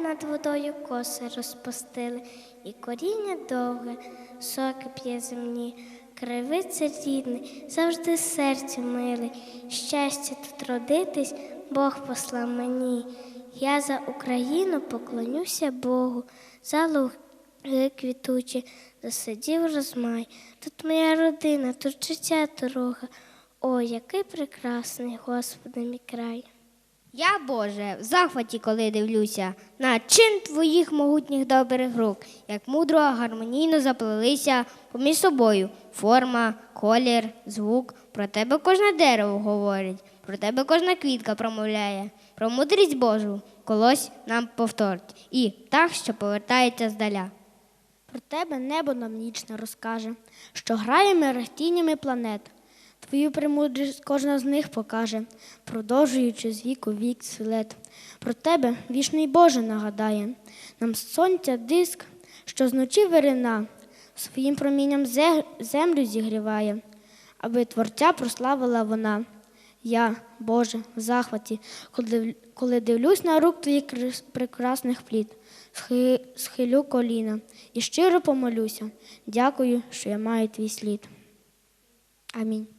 Над водою коси розпустили, і коріння довге, соки п'є земні, кривиця рідний, завжди серцю милий, щастя тут родитись, Бог послав мені. Я за Україну поклонюся Богу, за луги квітучі, засидів розмай. Тут моя родина, тут життя дорога. Ой, який прекрасний, Господи, мій край. Я, Боже, в захваті, коли дивлюся на чин твоїх могутніх добрих рук, як мудро, гармонійно заплелися поміж собою форма, колір, звук. Про тебе кожне дерево говорить, про тебе кожна квітка промовляє, про мудрість Божу колось нам повторить. І так, що повертається здаля. Про тебе небо нам нічно розкаже, що грає мерехтіннями планет. Твою премудрість кожна з них покаже, продовжуючи з віку вік свілет. Про тебе вічний Боже нагадає, нам сонця диск, що зночі вирина, своїм промінням землю зігріває, аби творця прославила вона. Я, Боже, в захваті, коли, дивлюсь на рук твоїх прекрасних плід, схилю коліна і щиро помолюся. Дякую, що я маю твій слід. Амінь.